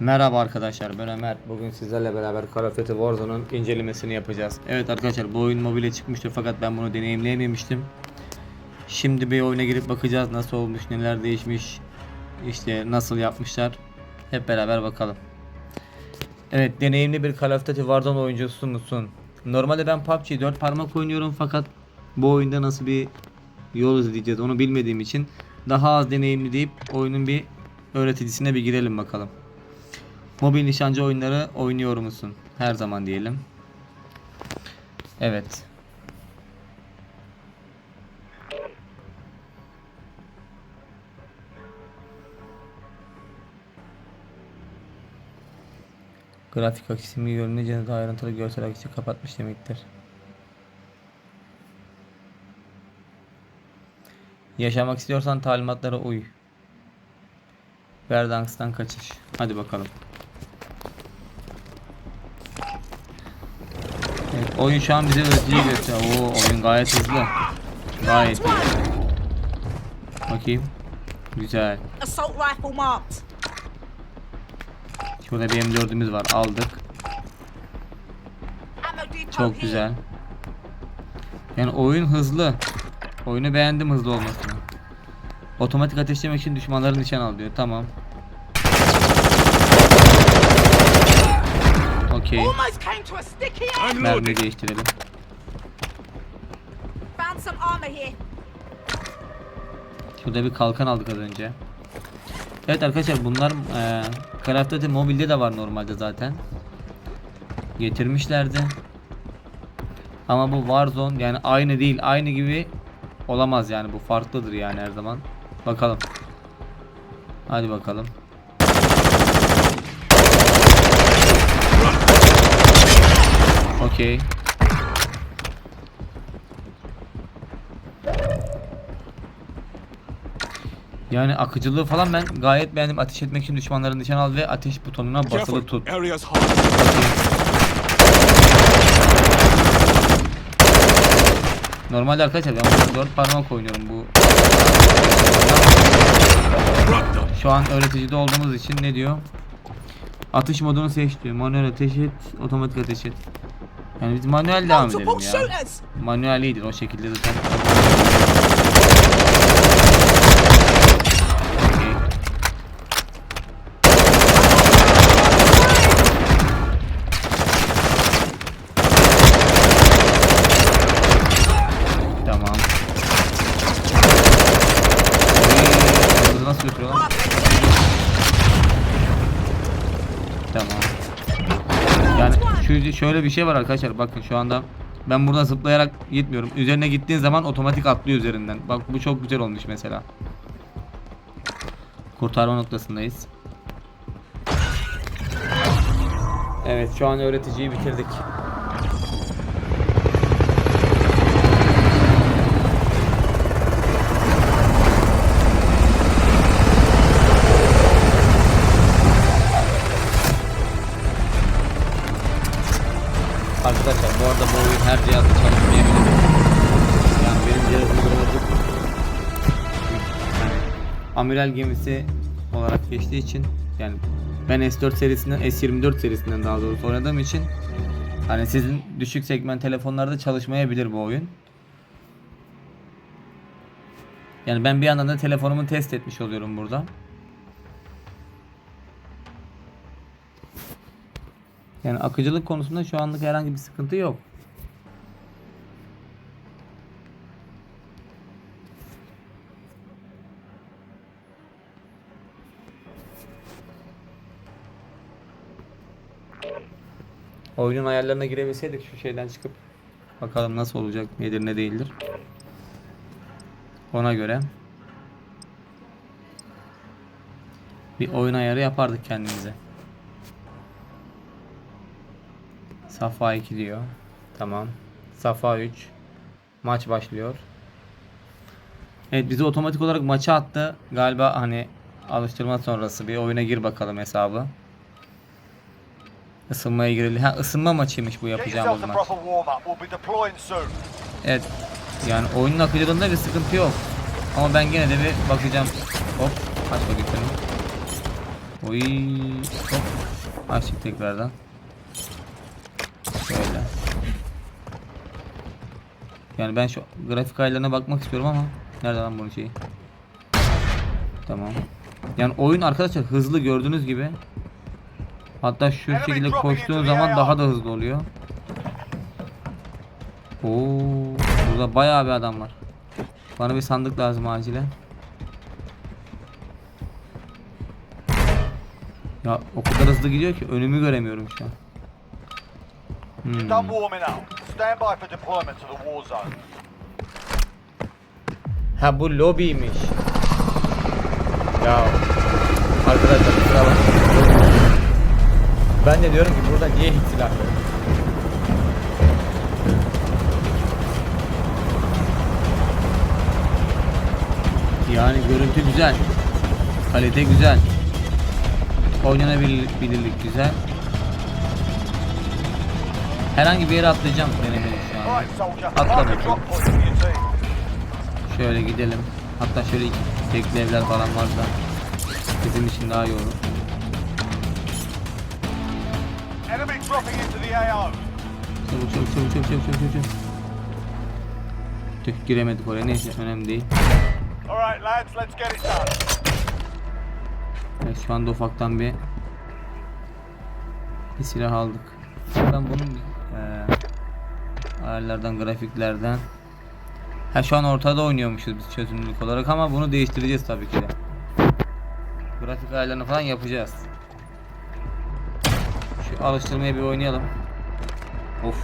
Merhaba arkadaşlar ben Ömer. Bugün sizlerle beraber Call of Duty Warzone'un incelemesini yapacağız. Evet arkadaşlar bu oyun mobile çıkmıştır fakat ben bunu deneyimleyememiştim. Şimdi bir oyuna girip bakacağız nasıl olmuş, neler değişmiş, işte nasıl yapmışlar. Hep beraber bakalım. Evet deneyimli bir Call of Duty Warzone oyuncusu musun? Normalde ben PUBG 4 parmak oynuyorum fakat bu oyunda nasıl bir yol izleyeceğiz onu bilmediğim için daha az deneyimli deyip oyunun bir öğreticisine bir girelim bakalım. Mobil nişancı oyunları oynuyor musun? Her zaman diyelim. Evet. Grafik akışını görünce de ayrıntılı görsel akışı kapatmış demektir. Yaşamak istiyorsan talimatlara uy. Verdansk'tan kaçış. Hadi bakalım. Evet, oyun şu an bize ötüyü gösteriyor. Oo, oyun gayet hızlı. Gayet iyi. Bakayım. Güzel. Şurada bir M4'ümüz var. Aldık. Çok güzel. Yani oyun hızlı. Oyunu beğendim hızlı olmasını. Otomatik ateşlemek için düşmanları nişan al diyor. Tamam. Okey. Mermi değiştirelim. Found some armor here. Şurada bir kalkan aldık az önce. Evet arkadaşlar bunlar eee Call of Duty mobilde de var normalde zaten. Getirmişlerdi. Ama bu Warzone yani aynı değil. Aynı gibi olamaz yani bu farklıdır yani her zaman. Bakalım. Hadi bakalım. Okey. Yani akıcılığı falan ben gayet beğendim. Ateş etmek için düşmanları nişan al ve ateş butonuna basılı tut. Normalde arkadaşlar ben burada 4 parmak oynuyorum bu. Şu an öğreticide olduğumuz için ne diyor? Atış modunu seç diyor. Manuel ateş et, otomatik ateş et. Yani biz manuel devam edelim ya. Manuel iyidir o şekilde zaten. Okey. Tamam. Oy, bunu nasıl götürüyor lan? Tamam. Yani şu şöyle bir şey var arkadaşlar bakın şu anda ben buradan zıplayarak gitmiyorum. Üzerine gittiğin zaman otomatik atlıyor üzerinden. Bak bu çok güzel olmuş mesela. Kurtarma noktasındayız. Evet şu an öğreticiyi bitirdik. Amiral gemisi olarak geçtiği için yani ben S4 serisinden S24 serisinden daha doğrusu oynadığım için hani sizin düşük segment telefonlarda çalışmayabilir bu oyun. Yani ben bir yandan da telefonumu test etmiş oluyorum burada. Yani akıcılık konusunda şu anlık herhangi bir sıkıntı yok. Oyunun ayarlarına girebilseydik şu şeyden çıkıp bakalım nasıl olacak, nedir ne değildir. Ona göre bir oyun ayarı yapardık kendimize. Safa 2 diyor. Tamam. Safa 3. Maç başlıyor. Evet bizi otomatik olarak maça attı. Galiba hani alıştırma sonrası bir oyuna gir bakalım hesabı. Isınmaya girelim. Ha ısınma maçıymış bu yapacağımız maç. Evet. Yani oyunun akıcılığında bir sıkıntı yok. Ama ben gene de bir bakacağım. Hop. Kaç bakayım. Oy. Hop. Açtık tekrardan. Şöyle. Yani ben şu grafik ayarlarına bakmak istiyorum ama nerede lan bunun şeyi? Tamam. Yani oyun arkadaşlar hızlı gördüğünüz gibi. Hatta şu şekilde koştuğun zaman daha da hızlı oluyor. Oo, burada bayağı bir adam var. Bana bir sandık lazım acilen. Ya o kadar hızlı gidiyor ki önümü göremiyorum şu an. Hmm. Ha bu lobiymiş. Ya arkadaşlar kusura bakmayın. Ben de diyorum ki burada niye hiç silah yok? Yani görüntü güzel. Kalite güzel. Oynanabilirlik güzel. Herhangi bir yere atlayacağım denemeyi şu an. Right, soldier. Atla Mark a bakalım. drop point for your team. Şöyle gidelim. Hatta şöyle iki tekli evler falan varsa bizim için daha iyi olur. Dropping into the AO. Çabuk çabuk çabuk çabuk çabuk çabuk çabuk. Tüh giremedik oraya neyse önemli değil. Alright, lads, let's get it done. Evet, şu anda ufaktan bir bir silah aldık. Ben bunun eee ayarlardan grafiklerden Ha şu an ortada oynuyormuşuz biz çözünürlük olarak ama bunu değiştireceğiz tabii ki de. Grafik ayarlarını falan yapacağız. Şu alıştırmayı bir oynayalım. Of.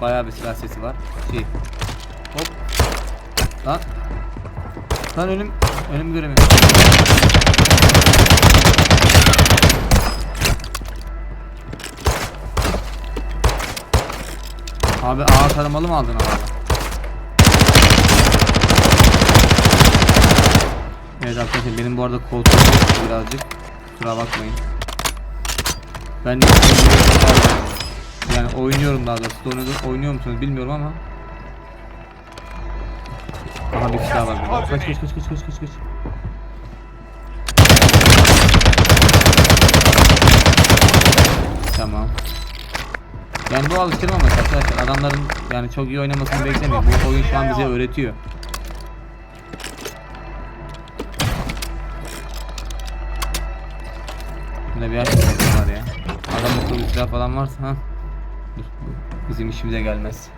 Bayağı bir silah sesi var. Şey. Hop. Lan. Lan önüm önümü göremiyorum. Abi ağır taramalı mı aldın abi? Evet arkadaşlar benim bu arada koltuğum birazcık. Kusura bakmayın. Ben yani oynuyorum daha doğrusu. Oynuyor, oynuyor musunuz bilmiyorum ama. Aha bir kişi daha var burada. Kaç kaç kaç kaç kaç kaç kaç. Tamam. Yani bu alıştırma maçı arkadaşlar. Adamların yani çok iyi oynamasını beklemeyin. Bu oyun şu an bize öğretiyor. Bunda bir açık silah falan varsa ha. Dur. Bizim işimize gelmez.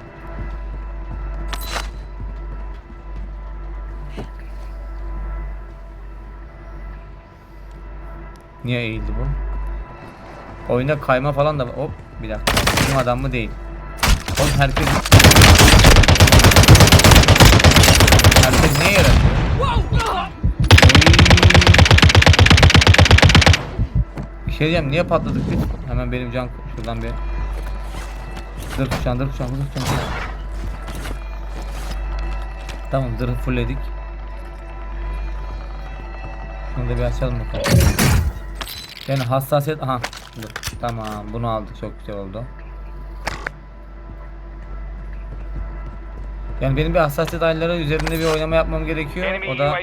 Niye eğildi bu? Oyunda kayma falan da. Hop bir dakika. Bizim adam mı değil. Oğlum herkes Herkes neye yaratıyor? Şey diyeceğim niye patladık biz? Hemen benim can şuradan bir Zırh kuşan zırh kuşan zırh kuşan Tamam zırhı fullledik Şunu da bir açalım bakalım Yani hassasiyet aha dur. Tamam bunu aldık çok güzel oldu Yani benim bir hassasiyet ayarları üzerinde bir oynama yapmam gerekiyor. O da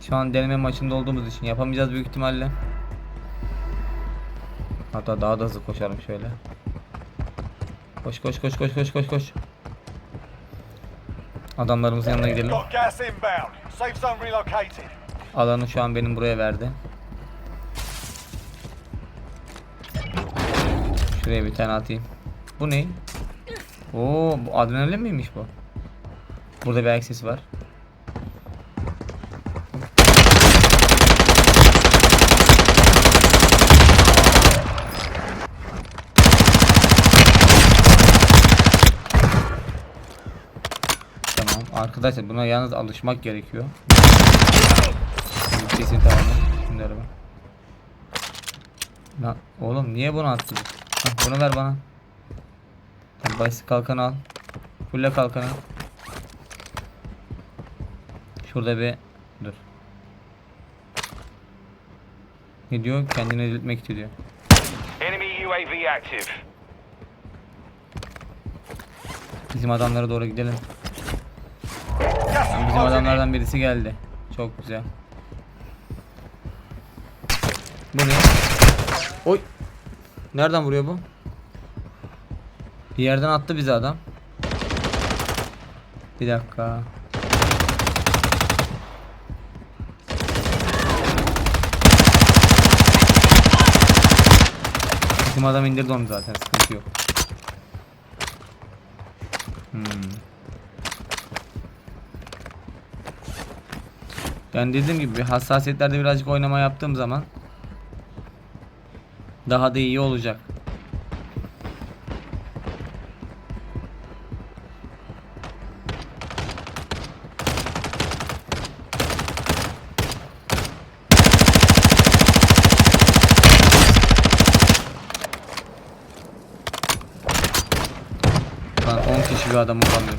şu an deneme maçında olduğumuz için yapamayacağız büyük ihtimalle. Hatta daha da hızlı koşarım şöyle. Koş koş koş koş koş koş koş. Adamlarımızın yanına gidelim. Alanı şu an benim buraya verdi. Şuraya bir tane atayım. Bu ne? Oo, bu adrenalin miymiş bu? Burada bir ayak sesi var. Tamam. Arkadaşlar buna yalnız alışmak gerekiyor. Kesin tamam. Araba. Lan oğlum niye bunu attın? Hah, bunu ver bana. Tamam, Basit kalkanı al. Fulle kalkanı. Şurada bir dur. Ne diyor? Kendini diriltmek istiyor. Enemy UAV active. Bizim adamlara doğru gidelim. İs Bizim adamlardan birisi geldi. Çok güzel. Bu ne? Oy. Nereden vuruyor bu? Bir yerden attı bizi adam. Bir dakika. Bizim adam indirdi onu zaten sıkıntı yok. Hmm. Yani dediğim gibi hassasiyetlerde birazcık oynama yaptığım zaman daha da iyi olacak. Lan 10 kişi bir adamı vuramıyor.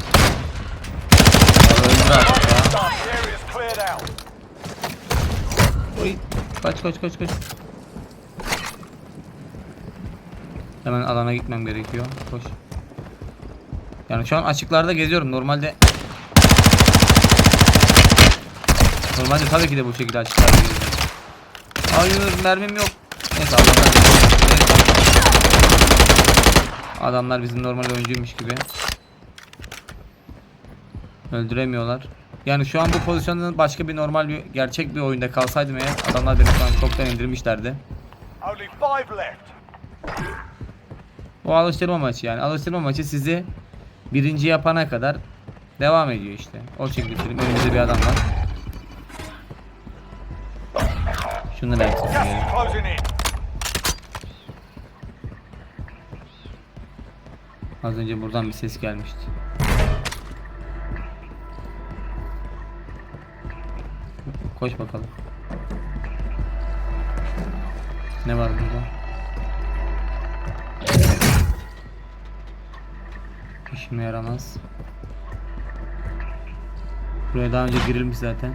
Ya öldür artık ya. Done. The area's cleared out. Oy. Kaç kaç kaç kaç. Hemen alana gitmem gerekiyor. Koş. Yani şu an açıklarda geziyorum. Normalde Normalde tabii ki de bu şekilde açıklarda geziyorum. Hayır mermim yok. Neyse Allah'tan. Adamlar bizim normal oyuncuymuş gibi. Öldüremiyorlar. Yani şu an bu pozisyonda başka bir normal bir gerçek bir oyunda kalsaydım eğer adamlar beni şu an çoktan indirmişlerdi. O alıştırma maçı yani. Alıştırma maçı sizi birinci yapana kadar devam ediyor işte. O şekilde söyleyeyim. Önümüzde bir adam var. Da yapsın. Az önce buradan bir ses gelmişti. Koş bakalım. Ne var burada? İşime yaramaz. Buraya daha önce girilmiş zaten.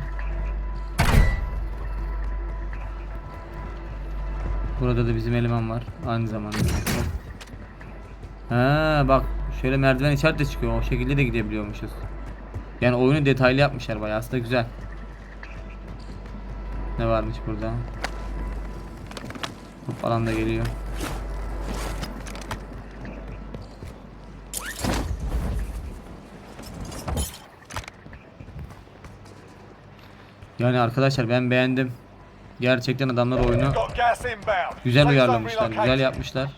Burada da bizim eleman var aynı zamanda. Ha bak şöyle merdiven işaret de çıkıyor. O şekilde de gidebiliyormuşuz. Yani oyunu detaylı yapmışlar bayağı aslında güzel. Ne varmış burada? Bu falan da geliyor. Yani arkadaşlar ben beğendim. Gerçekten adamlar oyunu güzel uyarlamışlar, güzel yapmışlar.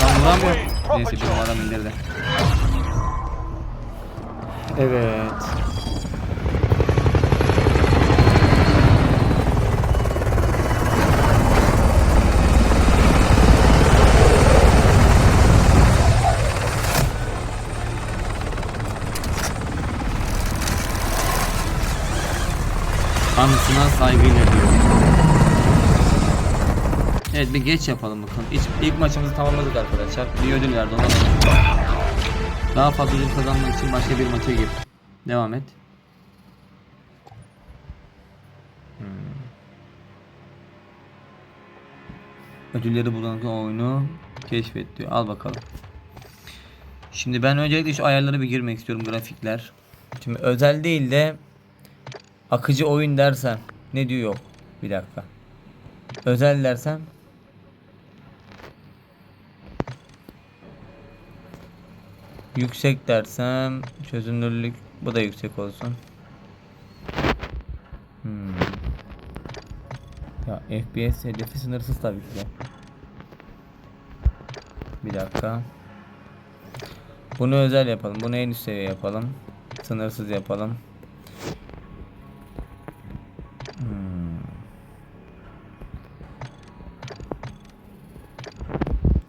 Tam vuramıyor. Neyse bizim adam indirdi. Evet. Anısına saygıyla diyor. Evet bir geç yapalım bakalım. İlk, ilk maçımızı tamamladık arkadaşlar. Bir ödül verdi ona. Daha fazla ödül kazanmak için başka bir maça gir. Devam et. Hmm. Ödülleri bulan oyunu keşfet diyor. Al bakalım. Şimdi ben öncelikle şu ayarlara bir girmek istiyorum grafikler. Şimdi özel değil de akıcı oyun dersem ne diyor yok. Bir dakika. Özel dersem Yüksek dersem çözünürlük bu da yüksek olsun. Hmm. Ya FPS hedefi sınırsız tabii ki de. Bir dakika. Bunu özel yapalım. Bunu en üst seviye yapalım. Sınırsız yapalım. Hmm.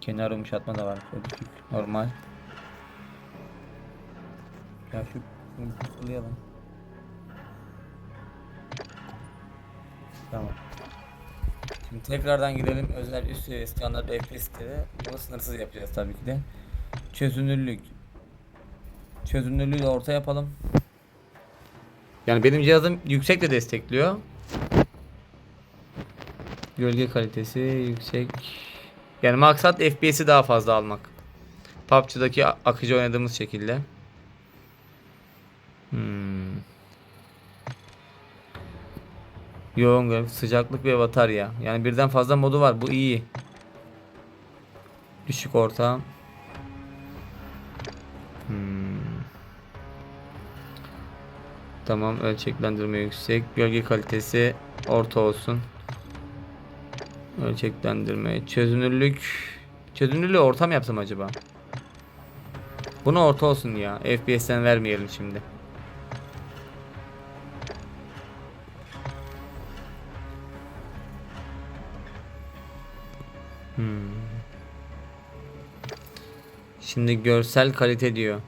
Kenar yumuşatma da var. Normal. Ya şu şunu. Tamam. Şimdi tekrardan gidelim özel üst seviye standart FPS. Bunu sınırsız yapacağız tabii ki de. Çözünürlük. Çözünürlüğü de orta yapalım. Yani benim cihazım yüksek de destekliyor. Gölge kalitesi yüksek. Yani maksat FPS'i daha fazla almak. PUBG'daki akıcı oynadığımız şekilde. Yoğun görev, sıcaklık ve batarya. Yani birden fazla modu var. Bu iyi. Düşük orta. Hmm. Tamam ölçeklendirme yüksek. Gölge kalitesi orta olsun. Ölçeklendirme. Çözünürlük. Çözünürlüğü orta mı yapsam acaba? Bunu orta olsun ya. FPS'ten vermeyelim şimdi. Şimdi görsel kalite diyor.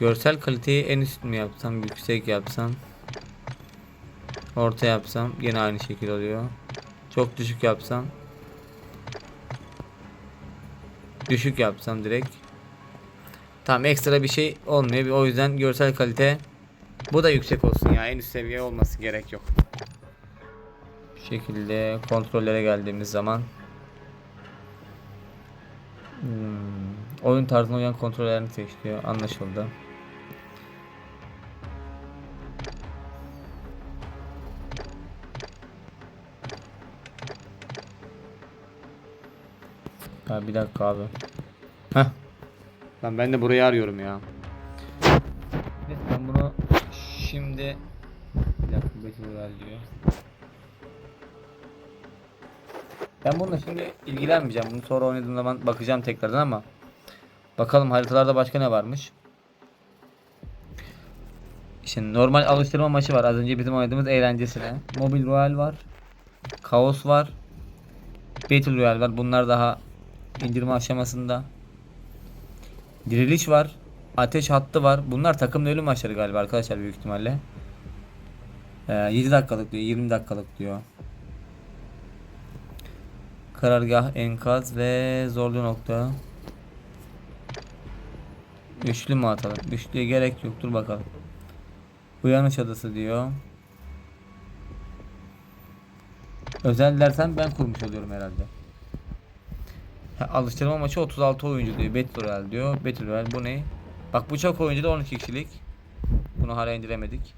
Görsel kaliteyi en üst mü yapsam, yüksek yapsam, orta yapsam yine aynı şekil oluyor. Çok düşük yapsam, düşük yapsam direkt. Tamam ekstra bir şey olmuyor. O yüzden görsel kalite bu da yüksek olsun ya. En üst seviye olması gerek yok. Bu şekilde kontrollere geldiğimiz zaman Hmm, oyun tarzına uyan kontrollerini seç diyor. Anlaşıldı. Ya bir dakika abi. Heh. Lan ben de burayı arıyorum ya. Evet, ben bunu şimdi bir dakika Royale diyor. Ben bununla şimdi ilgilenmeyeceğim. Bunu sonra oynadığım zaman bakacağım tekrardan ama bakalım haritalarda başka ne varmış. Şimdi normal alıştırma maçı var. Az önce bizim oynadığımız eğlencesine. Mobil Royal var. Kaos var. Battle Royale var. Bunlar daha indirme aşamasında. Diriliş var. Ateş hattı var. Bunlar takımlı ölüm maçları galiba arkadaşlar büyük ihtimalle. Ee, 7 dakikalık diyor, 20 dakikalık diyor. Karargah, enkaz ve zorlu nokta. Üçlü mü atalım? Üçlüye gerek yok. Dur bakalım. Uyanış adası diyor. Özel dersen ben kurmuş oluyorum herhalde. Ha, alıştırma maçı 36 oyuncu diyor. Battle Royale diyor. Battle Royale bu ne? Bak bu çok oyuncu da 12 kişilik. Bunu hala indiremedik.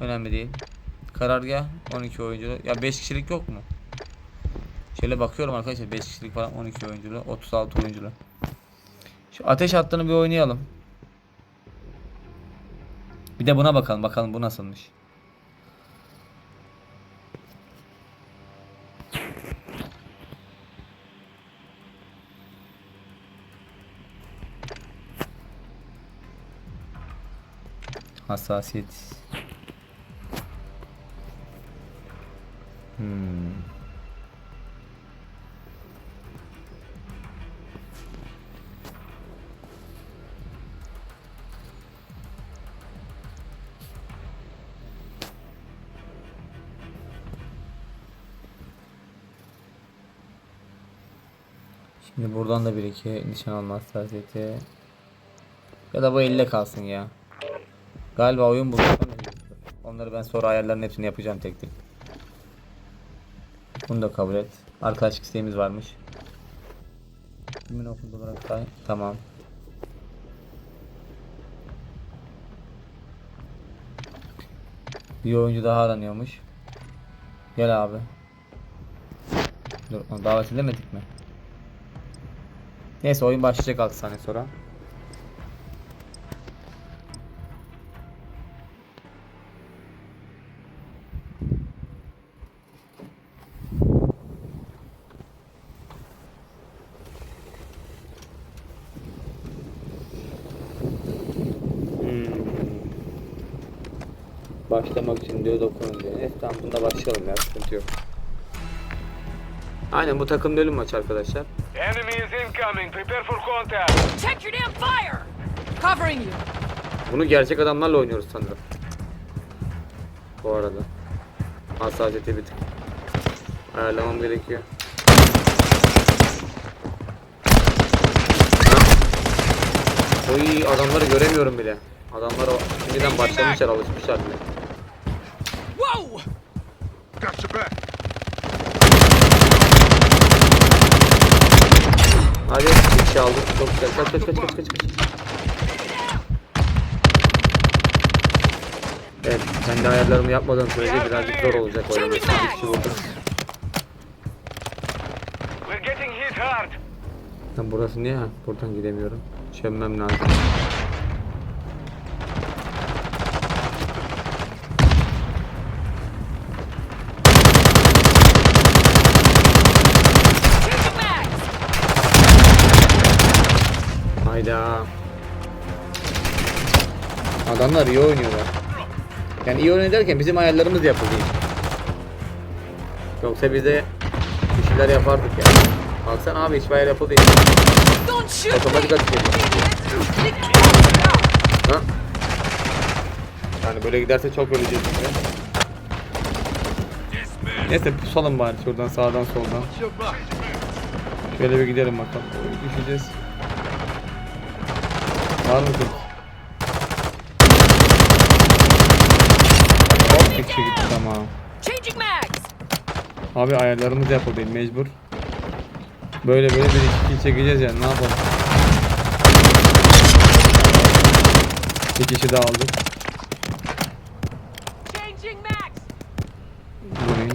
Önemli değil. Karargah 12 oyuncu. Ya 5 kişilik yok mu? Şöyle bakıyorum arkadaşlar 5 kişilik falan 12 oyunculu 36 oyunculu. Şu ateş hattını bir oynayalım. Bir de buna bakalım bakalım bu nasılmış. Hassasiyet. Hmm. Şimdi buradan da bir iki nişan alma hassasiyeti. Ya da bu elle kalsın ya. Galiba oyun buldu. Onları ben sonra ayarların hepsini yapacağım tek tek. Bunu da kabul et. Arkadaşlık isteğimiz varmış. Kimin okulda olarak say. Tamam. Bir oyuncu daha aranıyormuş. Gel abi. Dur onu davet edemedik mi? Neyse oyun başlayacak 6 saniye sonra. Başlamak için diyor dokunun diyor. Neyse tamam bunda başlayalım ya sıkıntı yok. Aynen bu takım ölüm maç arkadaşlar. Enemy is incoming. Prepare for contact. Check your damn fire! Covering you. Bunu gerçek adamlarla oynuyoruz sanırım. Bu arada. Hassasiyeti bir tık ayarlamam gerekiyor. Oy adamları göremiyorum bile. Adamlar o şimdiden başlamışlar alışmışlar bile. Şey aldık çok güzel. Kaç kaç kaç kaç kaç kaç. Evet, kendi ayarlarımı yapmadığım sürece birazcık zor olacak oynamak. Bir kişi burada. We're getting hit hard. Lan burası niye? Buradan gidemiyorum. Çömmem lazım. Hayda. Adamlar iyi oynuyorlar. Yani iyi oynuyor derken bizim ayarlarımız yapıldı. Yoksa bize bir şeyler yapardık yani. Baksana abi hiçbir ayar yapıldı. Otomatik. Ha? Yani böyle giderse çok öleceğiz biz de. Neyse pusalım bari şuradan sağdan soldan. Şöyle bir gidelim bakalım. Düşeceğiz. Kız? Hop bir kişi gitti tamam. Abi ayarlarımız yapıldı mecbur. Böyle böyle bir iki kill çekeceğiz yani ne yapalım. Bir kişi daha aldık. Mags. Burayı.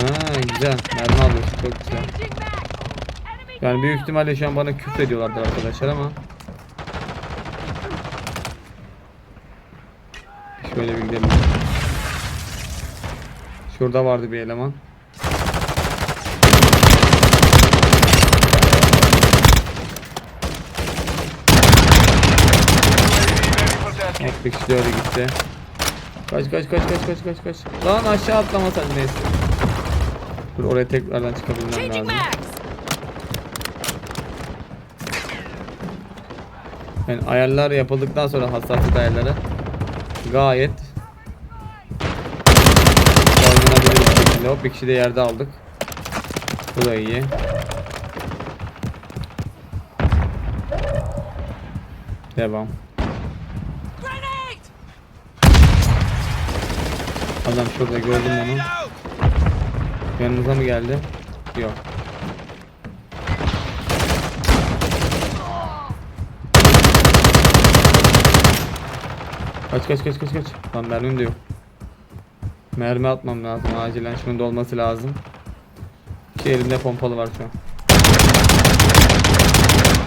Ha güzel. Mermi alıyoruz. Çok güzel. Yani büyük ihtimalle şu an bana küfür ediyorlardır arkadaşlar ama. Şöyle bir gidelim. Şurada vardı bir eleman. Hop bir kişi de öyle gitti. Kaç kaç kaç kaç kaç kaç kaç. Lan aşağı atlamasan neyse. Dur oraya tekrardan çıkabilmem lazım. Yani ayarlar yapıldıktan sonra hassasiyet ayarları gayet oynanabilir bir şekilde. Hop bir kişi de yerde aldık. Bu da iyi. Devam. Adam şurada gördüm onu. Yanınıza mı geldi? Yok. Kaç kaç kaç kaç kaç. Lan mermim de yok. Mermi atmam lazım. Acilen şunun dolması lazım. Ki elimde pompalı var şu an.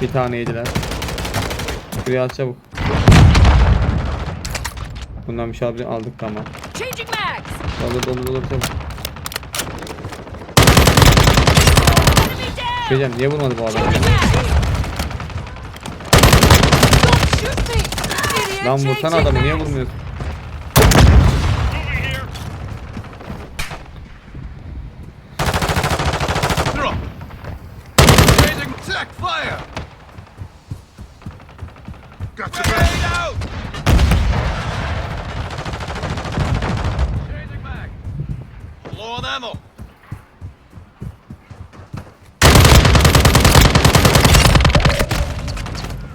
Bir tane yediler. Şuraya at çabuk. Bundan bir şey aldık tamam. Doldur doldur doldur çabuk. Diyeceğim, niye vurmadı bu adam? Lan vursana adamı niye vurmuyorsun?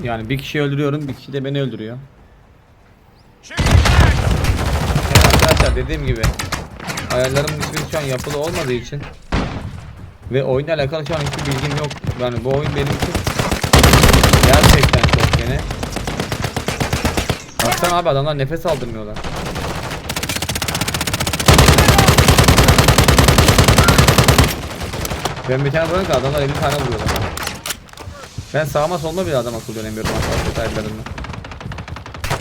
Yani bir kişiyi öldürüyorum, bir kişi de beni öldürüyor. Arkadaşlar dediğim gibi ayarlarım hiçbiri şu an yapılı olmadığı için ve oyunla alakalı şu an hiçbir bilgim yok. Yani bu oyun benim için gerçekten çok yeni. Baksana abi adamlar nefes aldırmıyorlar. Ben bir tane vuruyorum ki adamlar 50 tane vuruyorlar. Ben sağıma soluma bile adam akıl dönemiyorum.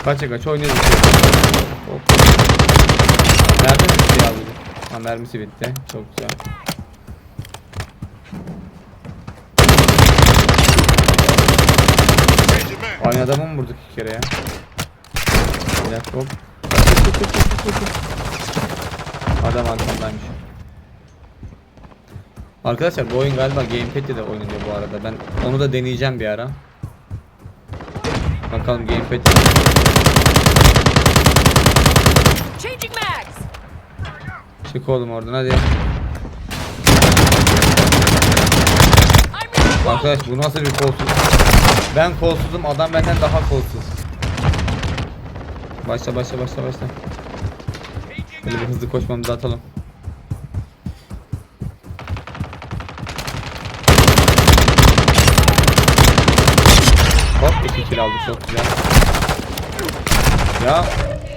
Kaça kaç oynuyoruz. Hop. Mermi mi bitti ya bu? Ha mermisi bitti. Çok güzel. Aynı adamı mı vurduk iki kere ya? Bir dakika hop. Adam arkamdaymış. Arkadaşlar bu oyun galiba gamepad'de de oynanıyor bu arada. Ben onu da deneyeceğim bir ara. Bakalım gamepad. Çık oğlum oradan hadi. Arkadaş bu nasıl bir kolsuz? Ben kolsuzum adam benden daha kolsuz. Başla başla başla başla. Böyle bir hızlı koşmamızı atalım. Hop iki kill aldık çok güzel. Ya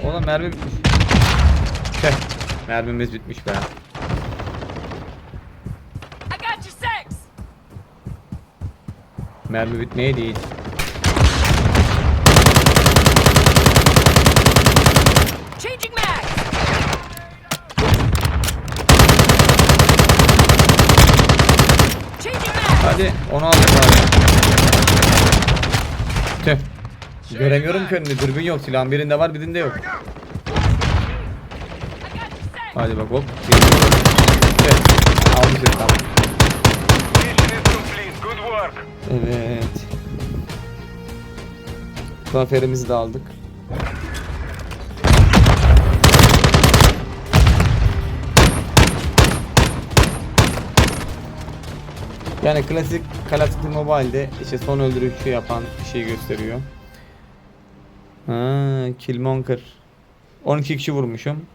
oğlum mermi bitmiş. Tüh, mermimiz bitmiş be. Mermi bitmeye değil. Hadi onu aldım bari. Tüh. Göremiyorum ki önünde dürbün yok silahın birinde var birinde yok. Hadi bak hop. Evet. Almışız tamam. Evet. Zaferimizi de aldık. Yani klasik Call of Duty Mobile'de işte son öldürüşü yapan şeyi gösteriyor. Ha, Killmonger. 12 kişi vurmuşum.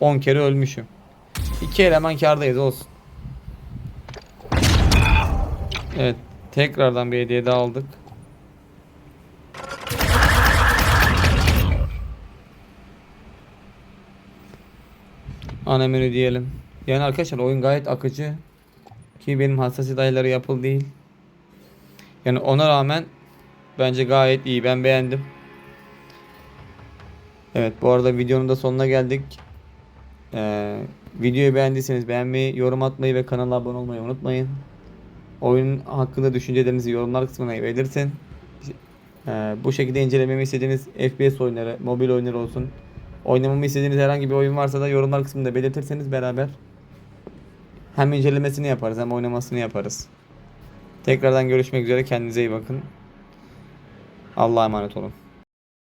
10 kere ölmüşüm. 2 eleman kardayız olsun. Evet. Tekrardan bir hediye daha aldık. Ana menü diyelim. Yani arkadaşlar oyun gayet akıcı. Ki benim hassasiyet ayarları yapıl değil. Yani ona rağmen bence gayet iyi. Ben beğendim. Evet bu arada videonun da sonuna geldik. Ee, videoyu beğendiyseniz beğenmeyi, yorum atmayı ve kanala abone olmayı unutmayın. Oyun hakkında düşüncelerinizi yorumlar kısmına belirtin. Ee, bu şekilde incelememi istediğiniz FPS oyunları, mobil oyunlar olsun. Oynamamı istediğiniz herhangi bir oyun varsa da yorumlar kısmında belirtirseniz beraber hem incelemesini yaparız hem oynamasını yaparız. Tekrardan görüşmek üzere kendinize iyi bakın. Allah'a emanet olun.